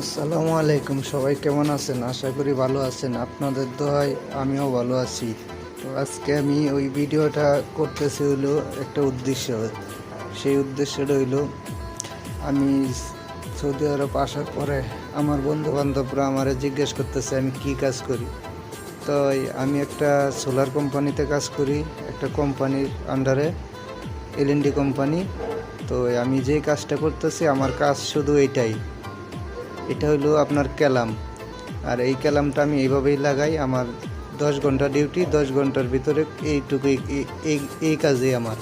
আসসালামু আলাইকুম, সবাই কেমন আছেন? আশা করি ভালো আছেন। আপনাদের দোয়ায় আমিও ভালো আছি। তো আজকে আমি ওই ভিডিওটা করতেছি হলো একটা উদ্দেশ্য। সেই উদ্দেশ্যটা হইল আমি সৌদি আরব আসার পরে আমার বন্ধু বান্ধবরা আমারে জিজ্ঞেস করতেছে, আমি কি কাজ করি? তো আমি একটা সোলার কোম্পানিতে কাজ করি, একটা কোম্পানির আন্ডারে এলএনডি কোম্পানি। তো আমি যে কাজটা করতেছি, আমার কাজ শুধু এইটাই। এটা হলো আপনার ক্যালাম। আর এই ক্যালামটা আমি এইভাবেই লাগাই, আমার দশ ঘণ্টা ডিউটি, দশ ঘণ্টার ভিতরে এইটুকুই, এই- এই কাজে আমার।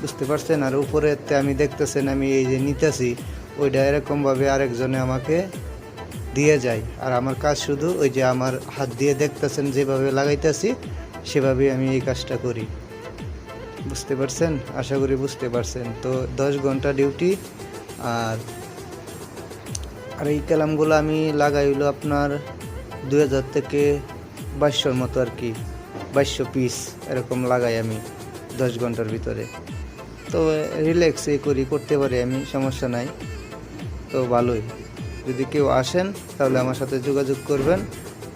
বুঝতে পারছেন? আর উপরেতে আমি দেখতেছেন, আমি এই যে নিতেছি, ওইটা এরকমভাবে আরেকজনে আমাকে দিয়ে যায়। আর আমার কাজ শুধু ওই যে আমার হাত দিয়ে দেখতেছেন, যেভাবে লাগাইতেছি, সেভাবেই আমি এই কাজটা করি। বুঝতে পারছেন? আশা করি বুঝতে পারছেন। তো দশ ঘণ্টা ডিউটি, আর আর এই কালামগুলো আমি লাগাই হলো আপনার দুই হাজার থেকে বাইশশোর মতো আর কি। বাইশশো পিস এরকম লাগাই আমি দশ ঘণ্টার ভিতরে। তো রিল্যাক্সে করি, করতে পারি আমি, সমস্যা নাই। তো ভালোই। যদি কেউ আসেন, তাহলে আমার সাথে যোগাযোগ করবেন।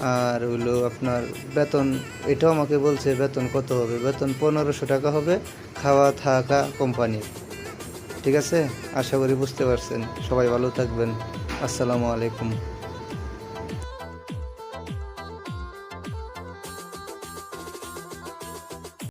আর হইল আপনার বেতন, এটাও আমাকে বলছে, বেতন কত হবে? বেতন পনেরোশো টাকা হবে খাওয়া থাকা কোম্পানি ঠিক আছে? আশা করি বুঝতে পারছেন। সবাই ভালো থাকবেন। আসসালামু আলাইকুম।